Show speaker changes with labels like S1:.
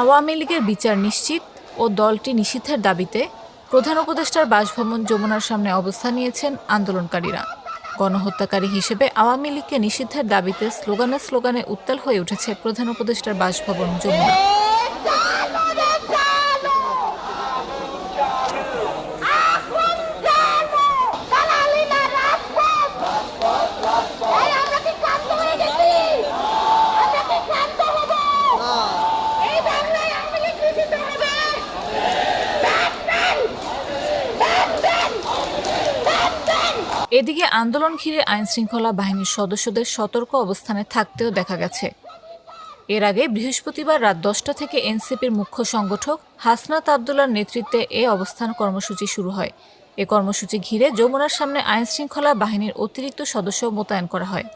S1: আওয়ামী লীগের বিচার নিশ্চিত ও দলটি নিষিদ্ধের দাবিতে প্রধান উপদেষ্টার বাসভবন যমুনার সামনে অবস্থান নিয়েছেন আন্দোলনকারীরা। গণহত্যাকারী হিসেবে আওয়ামী লীগকে নিষিদ্ধের দাবিতে স্লোগানে স্লোগানে উত্তাল হয়ে উঠেছে প্রধান উপদেষ্টার বাসভবন যমুনা। এদিকে আন্দোলন ঘিরে আইনশৃঙ্খলা বাহিনীর সদস্যদের সতর্ক অবস্থানে থাকতেও দেখা গেছে। এর আগে বৃহস্পতিবার রাত দশটা থেকে এনসিপির মুখ্য সংগঠক হাসনাত আবদুল্লার নেতৃত্বে এ অবস্থান কর্মসূচি শুরু হয়। এ কর্মসূচি ঘিরে যমুনার সামনে আইনশৃঙ্খলা বাহিনীর অতিরিক্ত সদস্য মোতায়েন করা হয়।